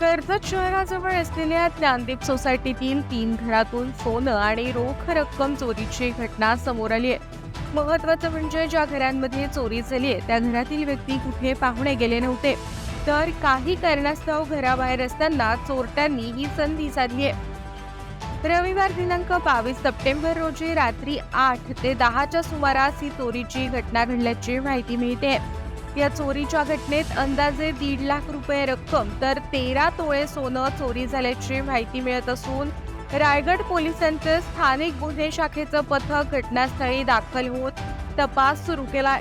कर्जत शहराजवळ असलेल्या ज्ञानदीप सोसायटीतील तीन घरातून सोनं आणि रोख रक्कम चोरीची घटना समोर आली आहे. महत्वाचं म्हणजे ज्या घरांमध्ये चोरी झाली आहे त्या घरातील व्यक्ती कुठे पाहुणे गेले नव्हते. तर काही कारणास्तव घराबाहेर असताना चोरट्यांनी ही संधी साधली आहे. रविवार दिनांक बावीस सप्टेंबर रोजी रात्री आठ ते दहाच्या सुमारास ही चोरीची घटना घडल्याची माहिती मिळते. या चोरीच्या घटनेत अंदाजे दीड लाख रुपये रक्कम तर तेरा तोळे सोनं चोरी झाल्याची माहिती मिळत असून रायगड पोलिसांचं स्थानिक गुन्हे शाखेचं पथक घटनास्थळी दाखल होत तपास सुरू केला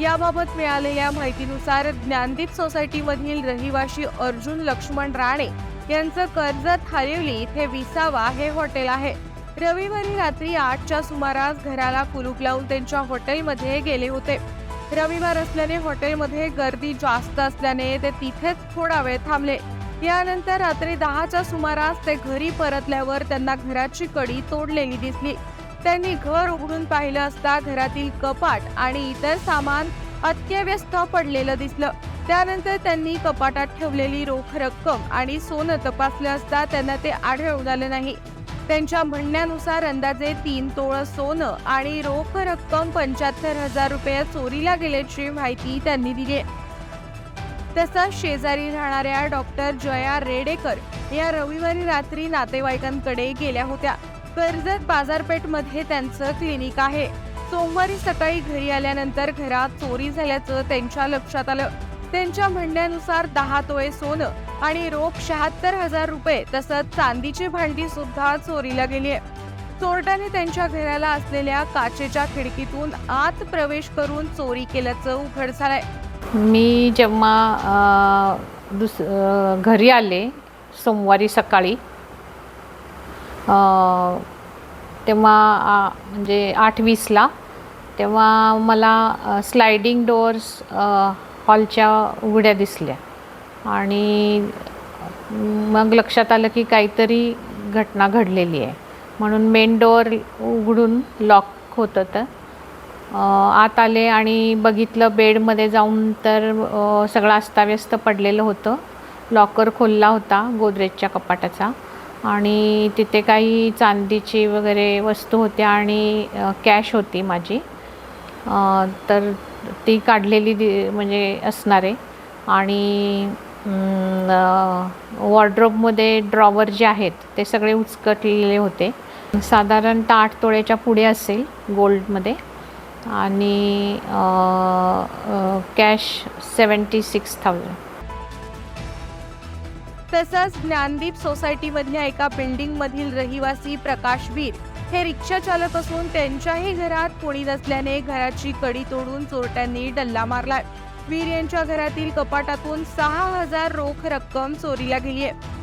याबाबत मिळालेल्या माहितीनुसार ज्ञानदीप सोसायटीमधील रहिवाशी अर्जुन लक्ष्मण राणे यांचं कर्जत हरिवली इथे विसावा हे हॉटेल आहे. रविवारी रात्री आठच्या सुमारास घराला कुलूप लावून त्यांच्या हॉटेलमध्ये गेले होते. रविवार असल्याने हॉटेलमध्ये गर्दी जास्त असल्याने ते तिथेच थोडा वेळ थांबले. यानंतर रात्री दहाच्या सुमारास ते घरी परतल्यावर त्यांना घराची कडी तोडलेली दिसली. त्यांनी घर उघडून पाहिलं असता घरातील कपाट आणि इतर सामान अत्यव्यस्त पडलेलं दिसलं. त्यानंतर त्यांनी कपाटात ठेवलेली रोख रक्कम आणि सोनं तपासलं असता त्यांना ते आढळून आलं नाही. त्यांच्या म्हणण्यानुसार अंदाजे तीन तोळ सोनं आणि रोख रक्कम पंच्याहत्तर हजार रुपये चोरीला गेल्याची माहिती त्यांनी दिली तसंच शेजारी राहणाऱ्या डॉक्टर जया रेडेकर या रविवारी रात्री नातेवाईकांकडे गेल्या होत्या. कर्जत बाजारपेठमध्ये त्यांचं क्लिनिक आहे. सोमवारी सकाळी घरी आल्यानंतर घरात चोरी झाल्याचं त्यांच्या लक्षात आलं. त्यांच्या म्हणण्यानुसार दहा तोळे सोनं आणि रोख शहात्तर हजार रुपये तसंच चांदीची भांडी सुद्धा चोरीला गेली आहे. चोरट्याने त्यांच्या घराला असलेल्या काचेच्या खिडकीतून आत प्रवेश करून चोरी केल्याचं उघड झालंय. मी जेव्हा दुस घरी आले सोमवारी सकाळी तेव्हा आ, म्हणजे आठ वीसला तेव्हा मला स्लायडिंग डोअर्स हॉलच्या उघड्या दिसल्या. आणि मग लक्षात आलं की काहीतरी घटना घडलेली आहे. म्हणून मेन डोअर उघडून लॉक होतं तर आत आले आणि बघितलं बेडमध्ये जाऊन तर सगळं अस्ताव्यस्त पडलेलं होतं. लॉकर खोलला होता गोदरेजच्या कपाटाचा. आणि तिथे काही चांदीची वगैरे वस्तू होत्या आणि कॅश होती माझी. तर ती काढलेली दि म्हणजे असणार. आहे आणि वॉर्ड्रोबमध्ये ड्रॉवर जे आहेत ते सगळे उचकटलेले होते. साधारणतः आठ तोळ्याच्या पुढे असेल गोल्डमध्ये आणि कॅश सेवन्टी सिक्स थाउजंड तसंच ज्ञानदीप सोसायटीमधल्या एका बिल्डिंगमधील रहिवासी प्रकाश वीर हे रिक्षा चालक असून त्यांच्याही घरात कोणी नसल्याने घराची कडी तोडून चोरट्यांनी डल्ला मारलाय. वीर यांच्या घरातील कपाटातून सहा हजार रोख रक्कम चोरीला गेली आहे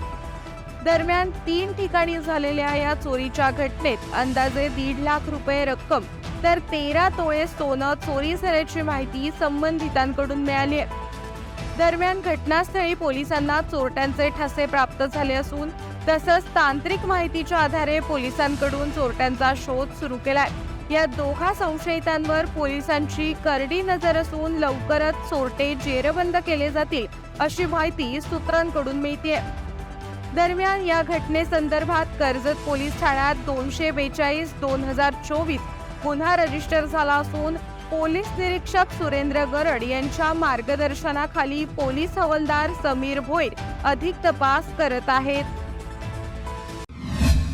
दरम्यान तीन ठिकाणी झालेल्या या चोरीच्या घटनेत अंदाजे दीड लाख रुपये रक्कम तर तेरा तोळे सोनं चोरी झाल्याची माहिती संबंधितांकडून मिळाली आहे दरम्यान घटनास्थळी पोलिसांना चोरट्यांचे ठसे प्राप्त झाले असून तसंच तांत्रिक माहितीच्या आधारे पोलिसांकडून चोरट्यांचा शोध सुरू केलाय. या दोघा संशयितांवर पोलिसांची करडी नजर असून लवकरच चोरटे जेरबंद केले जातील अशी माहिती सूत्रांकडून मिळते दरम्यान या घटनेसंदर्भात कर्जत पोलीस ठाण्यात दोनशे बेचाळीस दोन हजार चोवीस गुन्हा रजिस्टर झाला असून पोलीस निरीक्षक सुरेंद्र गरड यांच्या मार्गदर्शनाखाली पोलीस हवालदार समीर भोईर अधिक तपास करत आहेत.